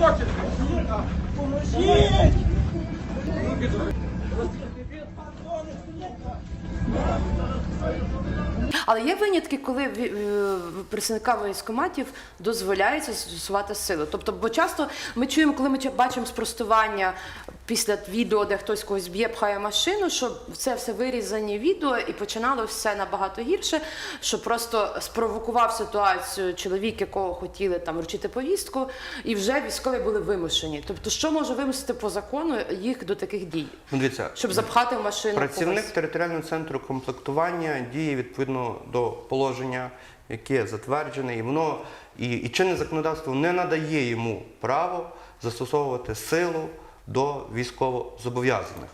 хочете? Поможіть! Але є винятки, коли е, представникам військоматів дозволяється застосувати силу. Тобто, бо часто ми чуємо, коли ми бачимо спростування після відео, де хтось когось б'є, пхає машину, що це все вирізані відео і починало все набагато гірше, що просто спровокував ситуацію чоловік, якого хотіли там вручити повістку, і вже військові були вимушені. Тобто, що може вимусити по закону їх до таких дій, Ну, дивіться, щоб запхати в машину Працівник когось? територіального центру комплектування діє відповідно до положення, яке затверджене, і воно і, і чинне законодавство не надає йому право застосовувати силу до військовозобов'язаних.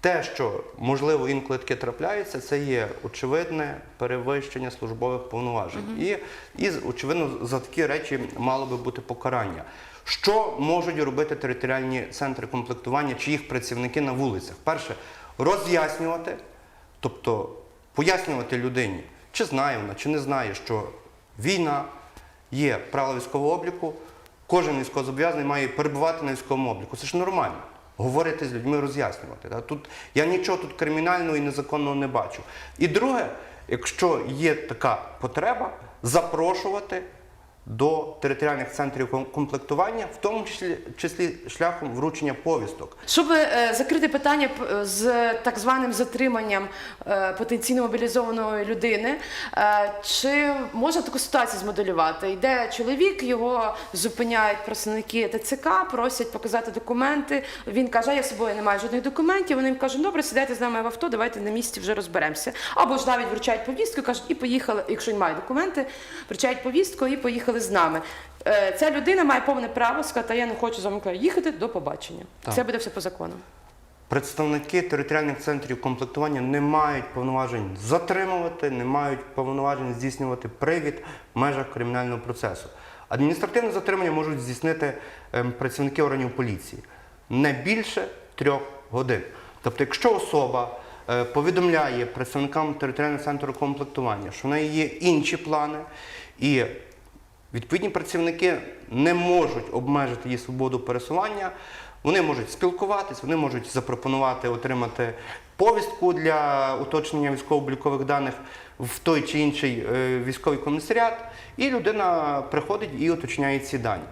Те, що можливо інколи таке трапляється, це є очевидне перевищення службових повноважень. І, і очевидно за такі речі мало би бути покарання. Що можуть робити територіальні центри комплектування чи їх працівники на вулицях? Перше, роз'яснювати, тобто пояснювати людині, чи знає вона, чи не знає, що війна є правила військового обліку, кожен військовозобов'язаний має перебувати на військовому обліку. Це ж нормально. Говорити з людьми, роз'яснювати. Тут, я нічого тут кримінального і незаконного не бачу. І друге, якщо є така потреба, запрошувати до територіальних центрів комплектування, в тому числі, числі шляхом вручення повісток. Щоб е, закрити питання з так званим затриманням е, потенційно мобілізованої людини, е, чи можна таку ситуацію змоделювати? Йде чоловік, його зупиняють представники ТЦК, просять показати документи. Він каже, я з собою не маю жодних документів. Вони їм кажуть, добре, сідайте з нами в авто, давайте на місці вже розберемося. Або ж навіть вручають повістку, кажуть, і поїхали, якщо він має документи, вручають повістку і поїхали з нами. Е, Ця людина має повне право сказати, я не хочу з вами їхати до побачення. Так. Це буде все по закону. Представники територіальних центрів комплектування не мають повноважень затримувати, не мають повноважень здійснювати привід в межах кримінального процесу. Адміністративне затримання можуть здійснити ем, працівники органів поліції не більше трьох годин. Тобто, якщо особа е, повідомляє представникам територіального центру комплектування, що в неї є інші плани, і Відповідні працівники не можуть обмежити її свободу пересування. Вони можуть спілкуватись, вони можуть запропонувати отримати повістку для уточнення військово-облікових даних в той чи інший е, військовий комісаріат, і людина приходить і уточняє ці дані.